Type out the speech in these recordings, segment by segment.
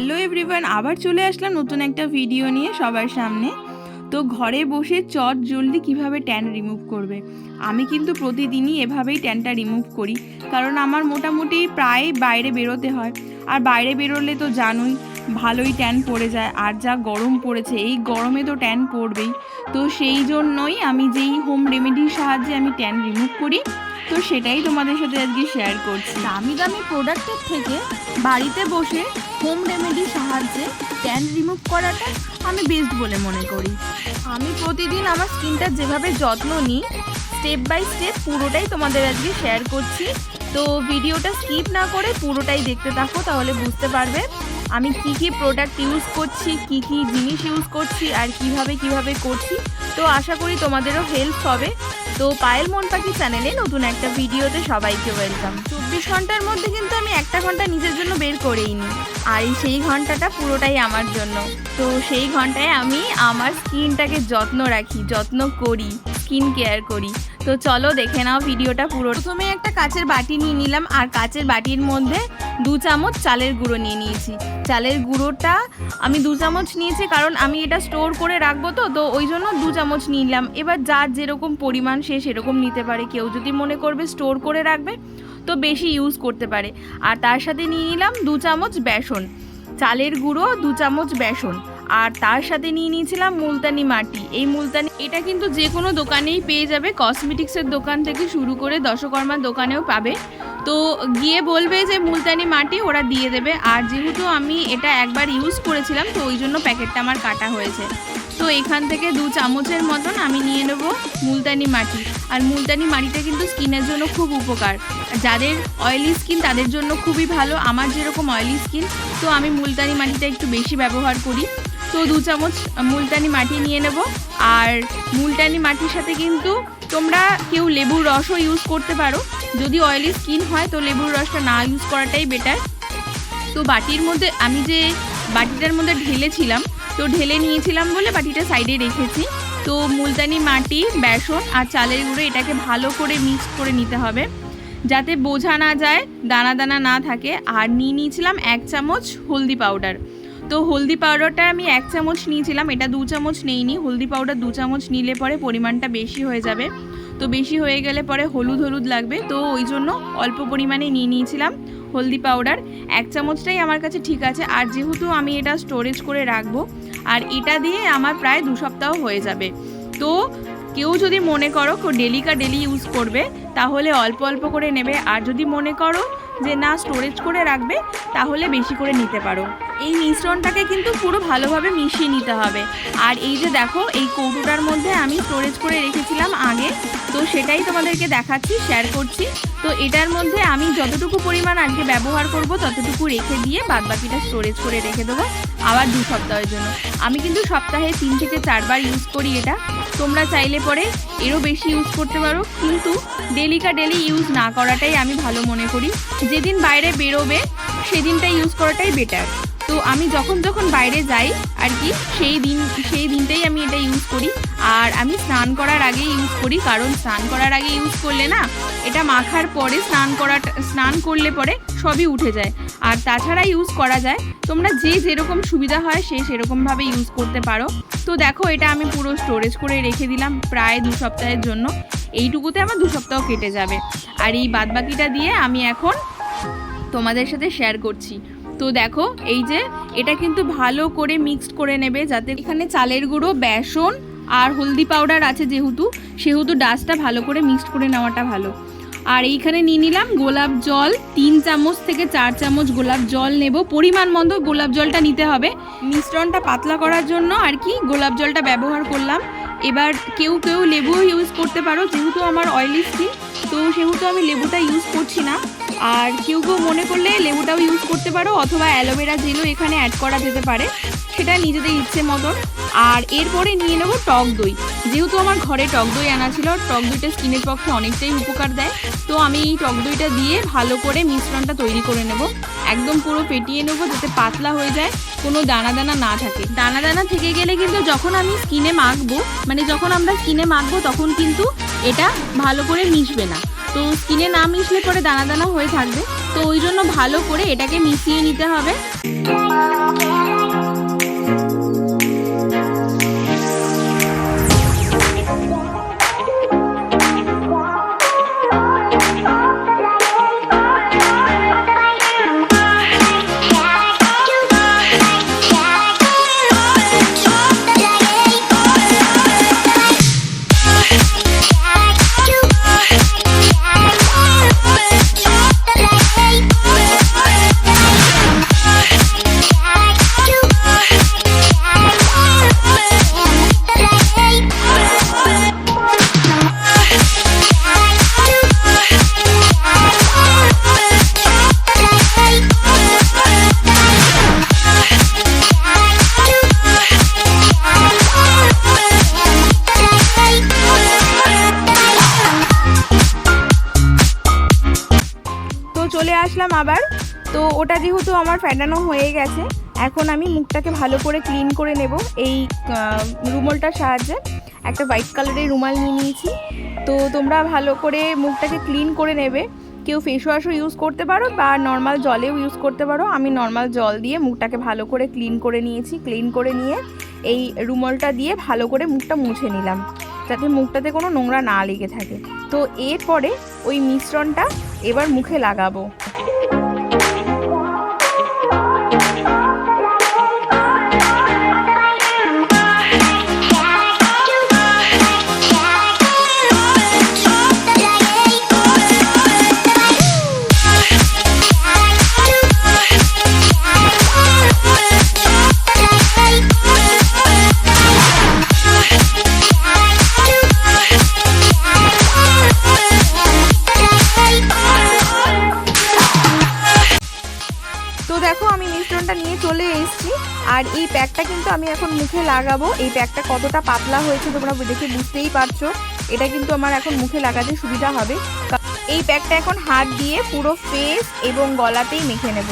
Hello everyone আবার চলে আসলাম নতুন একটা ভিডিও নিয়ে সবার সামনে। তো ঘরে বসে চট জলদি কীভাবে ট্যান রিমুভ করবে? আমি কিন্তু প্রতিদিনই এভাবেই ট্যানটা রিমুভ করি, কারণ আমার মোটামুটি প্রায় বাইরে বেরোতে হয়। আর বাইরে বেরোলে তো জানোই, ভালোই ট্যান পড়ে যায়, আর যা গরম পড়েছে, এই গরমে তো ট্যান পড়বেই। তো সেই জন্যই আমি যেই হোম রেমেডির সাহায্যে আমি ট্যান রিমুভ করি তো সেটাই তোমাদের সাথে আজকে শেয়ার করছি। দামি দামি প্রোডাক্টের থেকে বাড়িতে বসে হোম রেমেডির সাহায্যে ট্যান রিমুভ করাটা আমি বেস্ট বলে মনে করি। আমি প্রতিদিন আমার স্কিনটার যেভাবে যত্ন নিই স্টেপ বাই স্টেপ পুরোটাই তোমাদের আজকে শেয়ার করছি। তো ভিডিওটা স্কিপ না করে পুরোটাই দেখতে থাকো, তাহলে বুঝতে পারবে আমি কি কি প্রোডাক্ট ইউজ করছি, কি কি জিনিস ইউজ করছি, আর কীভাবে কীভাবে করছি। তো আশা করি তোমাদেরও হেল্প হবে। তো পায়েল মন পাখি চ্যানেলে নতুন একটা ভিডিওতে সবাইকে ওয়েলকাম চব্বিশ ঘণ্টার মধ্যে কিন্তু আমি একটা ঘণ্টা নিজের জন্য বের করেই নিই আর এই সেই ঘন্টাটা পুরোটাই আমার জন্য। তো সেই ঘন্টায় আমি আমার স্কিনটাকে যত্ন রাখি, যত্ন করি, স্কিন কেয়ার করি। তো চলো দেখে নাও ভিডিওটা পুরো। প্রথমে একটা কাচের বাটি নিয়ে নিলাম, আর কাচের বাটির মধ্যে দু চামচ চালের গুঁড়ো নিয়ে নিয়েছি। চালের গুঁড়োটা আমি দু চামচ নিয়েছি, কারণ আমি এটা স্টোর করে রাখব তো তো ওই জন্য দু চামচ নিলাম। এবার যার যেরকম পরিমাণ সে সেরকম নিতে পারে। কেউ যদি মনে করবে স্টোর করে রাখবে, তো বেশি ইউজ করতে পারে। আর তার সাথে নিয়ে নিলাম দু চামচ বেসন। চালের গুঁড়ো দু চামচ বেসন। আর তার সাথে নিয়ে নিয়েছিলাম মুলতানি মাটি। এই মুলতানি এটা কিন্তু যে কোনো দোকানেই পেয়ে যাবে। কসমেটিক্সের দোকান থেকে শুরু করে দশকর্মার দোকানেও পাবে। তো গিয়ে বলবে যে মুলতানি মাটি ওরা দিয়ে দেবে। আর যেহেতু আমি এটা একবার ইউজ করেছিলাম, তো ওই জন্য প্যাকেটটা আমার কাটা হয়েছে। তো এখান থেকে দু চামচের মতন আমি নিয়ে নেব মুলতানি মাটি। আর মুলতানি মাটিটা কিন্তু স্কিনের জন্য খুব উপকার। যাদের অয়েলি স্কিন তাদের জন্য খুবই ভালো। আমার যেরকম অয়েলি স্কিন তো আমি মুলতানি মাটিটা একটু বেশি ব্যবহার করি। তো দু চামচ মুলতানি মাটি নিয়ে নেব। আর মুলতানি মাটির সাথে কিন্তু তোমরা কেউ লেবুর রসও ইউজ করতে পারো। যদি অয়েলি স্কিন হয়, তো লেবুর রসটা না ইউজ করাটাই বেটার তো বাটির মধ্যে, আমি যে বাটিটার মধ্যে ঢেলেছিলাম, তো ঢেলে নিয়েছিলাম বলে বাটিটা সাইডে রেখেছি। তো মুলতানি মাটি, বেসন আর চালের গুঁড়ো এটাকে ভালো করে মিক্স করে নিতে হবে। যাতে বোঝা না যায়, দানা দানা না থাকে। আর নিয়ে নিয়েছিলাম এক চামচ হলদি পাউডার তো হলদি পাউডারটা আমি এক চামচ নিয়েছিলাম, এটা দু চামচ নেইনি, হলদি পাউডার দু চামচ নিলে পরে পরিমাণটা বেশি হয়ে যাবে। তো বেশি হয়ে গেলে পরে হলুদ হলুদ লাগবে, তো ওই জন্য অল্প পরিমাণে নিয়ে নিয়েছিলাম হলদি পাউডার। এক চামচটাই আমার কাছে ঠিক আছে, আর যেহেতু আমি এটা স্টোরেজ করে রাখব, আর এটা দিয়ে আমার প্রায় দু সপ্তাহ হয়ে যাবে। তো কেউ যদি মনে করো ডেলিকা ডেলি ইউজ করবে, তাহলে অল্প অল্প করে নেবে, আর যদি মনে করো যে না স্টোরেজ করে রাখবে, তাহলে বেশি করে নিতে পারো। এই মিশ্রণটাকে কিন্তু পুরো ভালোভাবে মিশিয়ে নিতে হবে। আর এই যে দেখো, এই কৌটোটার মধ্যে আমি স্টোরেজ করে রেখেছিলাম আগে। তো সেটাই তোমাদেরকে দেখাচ্ছি শেয়ার করছি। তো এটার মধ্যে আমি যতটুকু পরিমাণ আজকে ব্যবহার করব, ততটুকু রেখে দিয়ে বাদবাকিটা স্টোরেজ করে রেখে দেবো আবার দু সপ্তাহের জন্য। আমি কিন্তু সপ্তাহে তিন থেকে চারবার ইউজ করি এটা। তোমরা চাইলে পরে এরও বেশি ইউজ করতে পারো। কিন্তু ডেলিকা ডেলি ইউজ না করাটাই আমি ভালো মনে করি। যেদিন বাইরে বেরোবে সেদিনটা ইউজ করাটাই বেটার তো আমি যখন যখন বাইরে যাই আর কি, সেই দিন, সেই দিনটাই আমি এটা ইউজ করি। আর আমি স্নান করার আগে ইউজ করি, কারণ স্নান করার আগে ইউজ করলে না, এটা মাখার পরে স্নান করা স্নান করলে পরে সবই উঠে যায়। আর তাছাড়া ইউজ করা যায়। তোমরা যে যেরকম সুবিধা হয় সে সেরকমভাবে ইউজ করতে পারো। তো দেখো, এটা আমি পুরো স্টোরেজ করে রেখে দিলাম প্রায় দু সপ্তাহের জন্য। এইটুকুতে আমার দু সপ্তাহ কেটে যাবে। আর এই বাদবাকিটা দিয়ে আমি এখন তোমাদের সাথে শেয়ার করছি। তো দেখো, এই যে এটা কিন্তু ভালো করে মিক্সড করে নেবে যাতে এখানে চালের গুঁড়ো, বেসন আর হলদি পাউডার আছে যেহেতু, সেহেতু ডাস্টটা ভালো করে মিক্সড করে নেওয়াটা ভালো। আর এইখানে নিয়ে নিলাম গোলাপ জল, তিন চামচ থেকে চার চামচ গোলাপ জল নেব। পরিমাণ মতো গোলাপ জলটা নিতে হবে। মিশ্রণটা পাতলা করার জন্য আর কি গোলাপ জলটা ব্যবহার করলাম। এবার কেউ কেউ লেবুও ইউজ করতে পারো, যেহেতু আমার অয়েলি স্কিন তো সেহেতু আমি লেবুটা ইউজ করছি না। আর কেউ কেউ মনে করলে লেবুটাও ইউজ করতে পারো, অথবা অ্যালোভেরা জেলও এখানে অ্যাড করা যেতে পারে। সেটা নিজেদের ইচ্ছে মতন। আর এরপরে নিয়ে নেব টক দই। যেহেতু আমার ঘরে টক দই আনা ছিল, টক দইটা স্কিনের পক্ষে অনেকটাই উপকার দেয়। তো আমি এই টক দইটা দিয়ে ভালো করে মিশ্রণটা তৈরি করে নেব। একদম পুরো ফেটিয়ে নেব যাতে পাতলা হয়ে যায়, কোনো দানা দানা না থাকে। দানা দানা থেকে গেলে কিন্তু যখন আমি স্কিনে মাখবো মানে যখন আমরা স্কিনে মাখবো তখন কিন্তু এটা ভালো করে মিশবে না। তো স্কিনে না মিশলে পরে দানা দানা হয়ে থাকবে। তো ওই জন্য ভালো করে এটাকে মিশিয়ে নিতে হবে। তো ওটা যেহেতু আমার ফ্যাটানো হয়ে গেছে, এখন আমি মুখটাকে ভালো করে ক্লিন করে নেব। এই রুমালটার সাহায্যে একটা হোয়াইট কালারের রুমাল নিয়ে নিয়েছি। তো তোমরা ভালো করে মুখটাকে ক্লিন করে নেবে। কেউ ফেস ওয়াশও ইউজ করতে পারো বা নর্মাল জলেও ইউজ করতে পারো। আমি নর্মাল জল দিয়ে মুখটাকে ভালো করে ক্লিন করে নিয়েছি ক্লিন করে নিয়ে এই রুমালটা দিয়ে ভালো করে মুখটা মুছে নিলাম, যাতে মুখটাতে কোনো নোংরা না লেগে থাকে। তো এরপরে ওই মিশ্রণটা এবার মুখে লাগাবো। কিন্তু আমি এখন মুখে লাগাবো। এই প্যাকটা কতটা পাতলা হয়েছে তোমরা দেখে বুঝতেই পারছ। এটা কিন্তু আমার এখন মুখে লাগাতে সুবিধা হবে। এই প্যাকটা এখন হাত দিয়ে পুরো ফেস এবং গলাতেই মেখে নেব।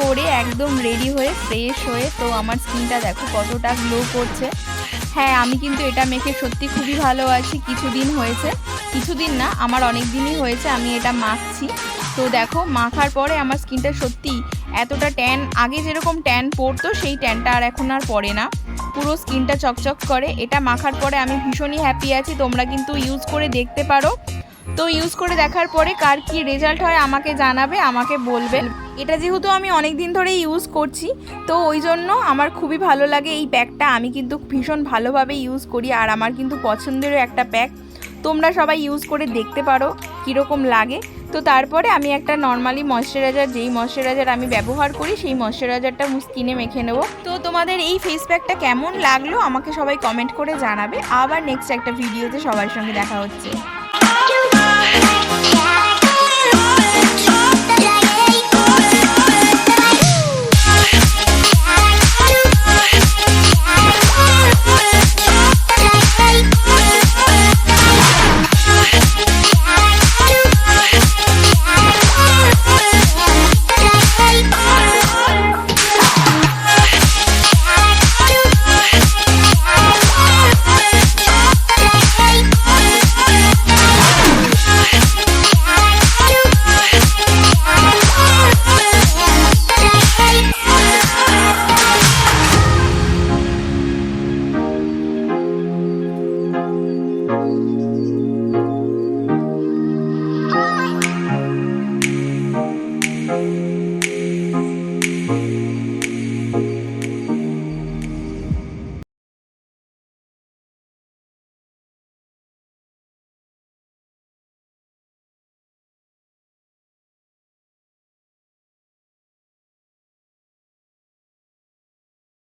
করে একদম রেডি হয়ে ফ্রেশ হয়ে, তো আমার স্কিনটা দেখো কতটা গ্লো করছে। হ্যাঁ আমি কিন্তু এটা মেখে সত্যি খুবই ভালো আছি। কিছুদিন হয়েছে, কিছুদিন না, আমার অনেক দিনই হয়েছে, আমি এটা মাখছি। তো দেখো, মাখার পরে আমার স্কিনটা সত্যি এতটা ট্যান আগে যেরকম ট্যান পড়তো সেই ট্যানটা আর এখন আর পড়ে না। পুরো স্কিনটা চকচক করে। এটা মাখার পরে আমি ভীষণই হ্যাপি আছি। তোমরা কিন্তু ইউজ করে দেখতে পারো। তো ইউজ করে দেখার পরে কার কি রেজাল্ট হয় আমাকে জানাবে, আমাকে বলবে। এটা যেহেতু আমি অনেক দিন ধরে ইউজ করছি, তো ওই জন্য আমার খুবই ভালো লাগে এই প্যাকটা আমি কিন্তু ভীষণ ভালোভাবে ইউজ করি আর আমার কিন্তু পছন্দেরও একটা প্যাক তোমরা সবাই ইউজ করে দেখতে পারো কীরকম লাগে। তো তারপরে আমি একটা নর্মালি ময়শ্চারাইজার যেই ময়শ্চারাইজার আমি ব্যবহার করি, সেই ময়শ্চারাইজারটা স্কিনে মেখে নেব। তো তোমাদের এই ফেস প্যাকটা কেমন লাগল আমাকে সবাই কমেন্ট করে জানাবে। আবার নেক্সট একটা ভিডিওতে সবার সঙ্গে দেখা হচ্ছে.